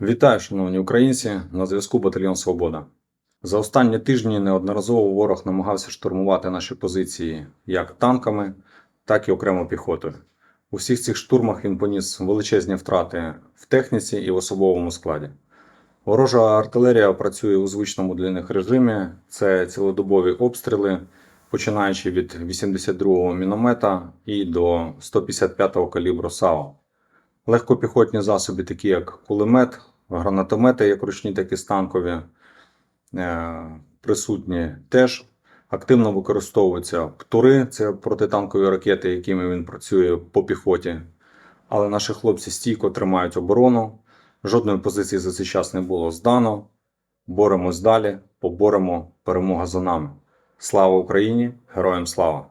Вітаю, шановні українці! На зв'язку Батальйон Свобода. За останні тижні неодноразово ворог намагався штурмувати наші позиції як танками, так і окремо піхотою. У всіх цих штурмах він поніс величезні втрати в техніці і в особовому складі. Ворожа артилерія працює у звичному для них режимі. Це цілодобові обстріли, починаючи від 82-го міномета і до 155-го калібру САУ. Легкопіхотні засоби, такі як кулемет, гранатомети, як ручні, так і станкові, е, присутні теж. Активно використовуються птури, це протитанкові ракети, якими він працює по піхоті. Але наші хлопці стійко тримають оборону. Жодної позиції за цей час не було здано. Боремось далі, поборемо. Перемога за нами. Слава Україні! Героям слава!